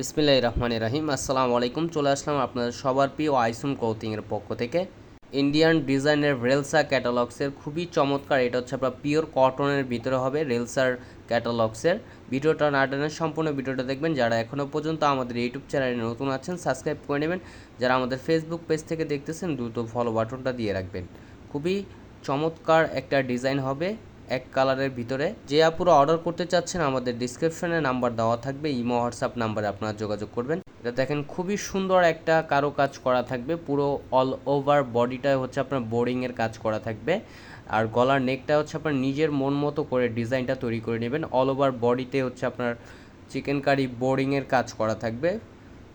বিসমিল্লাহ রহমান রাহিম। আসসালামু আলাইকুম। চলে আসলাম আপনাদের সবার প্রিয় আইসুন কৌতিংয়ের পক্ষ থেকে। ইন্ডিয়ান ডিজাইনের রেলসা ক্যাটালগসের খুবই চমৎকার, এটা হচ্ছে আপনার পিওর কটনের ভিতরে হবে রেলসার ক্যাটালগসের ভিডিওটা না টেনে সম্পূর্ণ ভিডিওটা দেখবেন। যারা এখনও পর্যন্ত আমাদের ইউটিউব চ্যানেলে নতুন আছেন সাবস্ক্রাইব করে নেবেন। যারা আমাদের ফেসবুক পেজ থেকে দেখতেছেন, দ্রুত ফলো বাটনটা দিয়ে রাখবেন। খুবই চমৎকার একটা ডিজাইন হবে। এক কালারের ভিতরে। যে আপুরা অর্ডার করতে চাচ্ছেন, আমাদের ডিসক্রিপশনে নাম্বার দেওয়া থাকবে ইমো হোয়াটসঅ্যাপ নাম্বারে আপনারা যোগাযোগ করবেন। এটা দেখেন, খুবই সুন্দর একটা কারও কাজ করা থাকবে, পুরো অল ওভার বডিটা হচ্ছে আপনার বোরিংয়ের কাজ করা থাকবে। আর গলার নেকটা হচ্ছে আপনার নিজের মন মতো করে ডিজাইনটা তৈরি করে নেবেন। অল ওভার বডিতে হচ্ছে আপনার চিকেন কারি বোরিংয়ের কাজ করা থাকবে।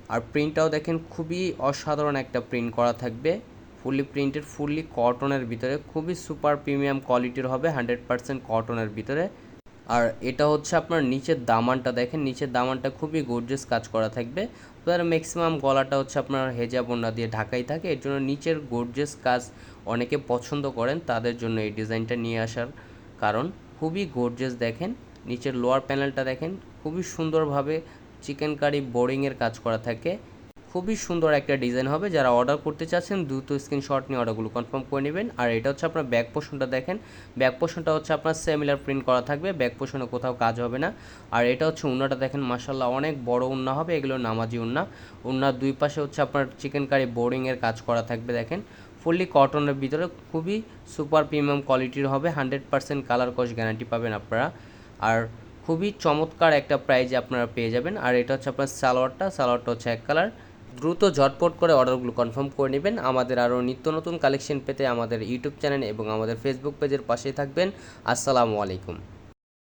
আর প্রিন্টটাও দেখেন, খুবই অসাধারণ একটা প্রিন্ট করা থাকবে। ফুললি প্রিন্টেড ফুললি কটনের ভিতরে, খুবই সুপার প্রিমিয়াম কোয়ালিটির হবে হান্ড্রেড পার্সেন্ট কটনের ভিতরে। আর এটা হচ্ছে আপনার নিচের দামানটা, দেখেন নিচের দামানটা খুবই গর্জিয়াস কাজ করা থাকবে। তো আর ম্যাক্সিমাম গলাটা হচ্ছে আপনার হেজা বন্যা দিয়ে ঢাকাই থাকে, এর জন্য নিচের গর্জিয়াস কাজ অনেকে পছন্দ করেন, তাদের জন্য এই ডিজাইনটা নিয়ে আসার কারণ। খুবই গর্জিয়াস দেখেন, নিচের লোয়ার প্যানেলটা দেখেন, খুবই সুন্দরভাবে চিকেন কারি বোরিংয়ের কাজ করা থাকে। খুবই সুন্দর একটা ডিজাইন হবে। যারা অর্ডার করতে চাচ্ছেন, দ্রুত স্ক্রিনশট নিয়ে অর্ডারগুলো কনফার্ম করে নেবেন। আর এটা হচ্ছে আপনার ব্যাক পোর্শনটা দেখেন। ব্যাক পোর্শনটা হচ্ছে আপনার সেমিলার প্রিন্ট করা থাকবে। ব্যাক পোর্শনে কোথাও কাজ হবে না। আর এটা হচ্ছে উন্নাটা দেখেন মাসাল্লাহ অনেক বড় উন্না হবে। এগুলো নামাজি উন্না। উন্নার দুই পাশে হচ্ছে আপনার চিকেন কারি বোরিংয়ের কাজ করা থাকবে দেখেন। ফুললি কটনের ভিতরে খুবই সুপার প্রিমিয়াম কোয়ালিটির হবে। হান্ড্রেড পার্সেন্ট কালার কস গ্যারান্টি পাবেন আপনারা। আর খুবই চমৎকার একটা প্রাইজে আপনারা পেয়ে যাবেন। আর এটা হচ্ছে আপনার সালোয়ারটা। সালোয়ারটা হচ্ছে এক কালার দ্রুত ঝটপট করে অর্ডারগুলো কনফার্ম করে নেবেন। আমাদের আরও নিত্য নতুন কালেকশন পেতে আমাদের ইউটিউব চ্যানেল এবং আমাদের ফেসবুক পেজের পাশেই থাকবেন। আসসালামু আলাইকুম।